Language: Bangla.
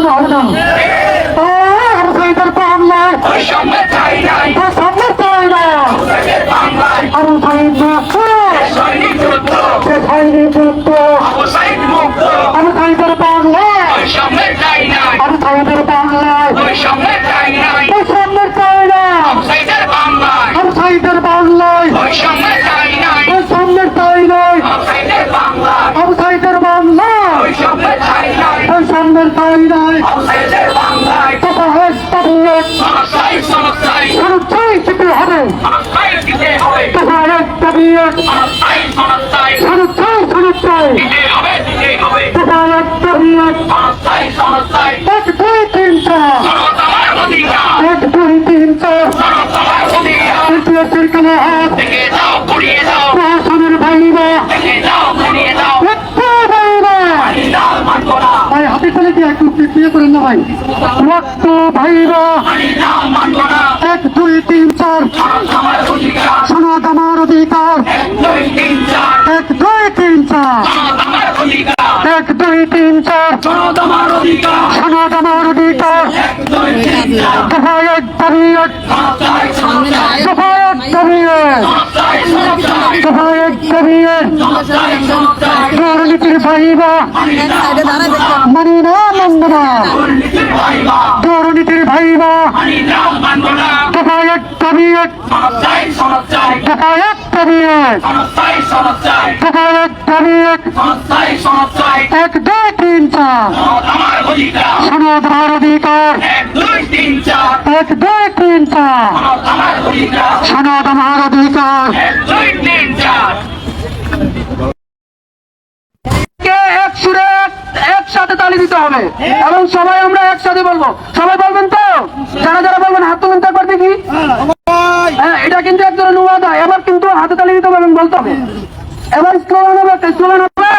না ও আবু সাইদের বাংলায় বৈষম্যের ঠাই নাই ও সামনে চাই না আবু সাইদ মুক্ত সৈনিক যুদ্ধ সে সাইনি যুদ্ধ হুসাইন মুক্ত ঠাই নাই ও সামনে চাই না ভাই হাতে চলে কি একটু বিয়ে করেন না ভাই রক্ত ভাইরা এক দুই চার এক, দুই তিন চার জনতার অধিকার সনদ আমার অধিকার সনসাই সনসাই দফায়ত দাবিয়ত সনসাই সনসাই দফায়ত দাবিয়ত সনসাই সনসাই দুর্নীতির ভাইবা মানি না মানব সনসাই এক দুই তিন চার। আমার অধিকার সনদ আমার অধিকার। এক দুই তিন চার। এক দুই তিন চার। আমার অধিকার সনদ আমার অধিকার। এক দুই তিন চার। কে এক সুরে এক- একসাথে তালি দিতে হবে? এবং সবাই আমরা একসাথে বলব। সবাই বলবেন তো? যারা যারা বলবেন হাত তুলেন তো একবার দেখি। এবার কিন্তু হাতে তালি দিতে হবে বলতে হবে। এবার স্লোগান হবে স্লোগান হবে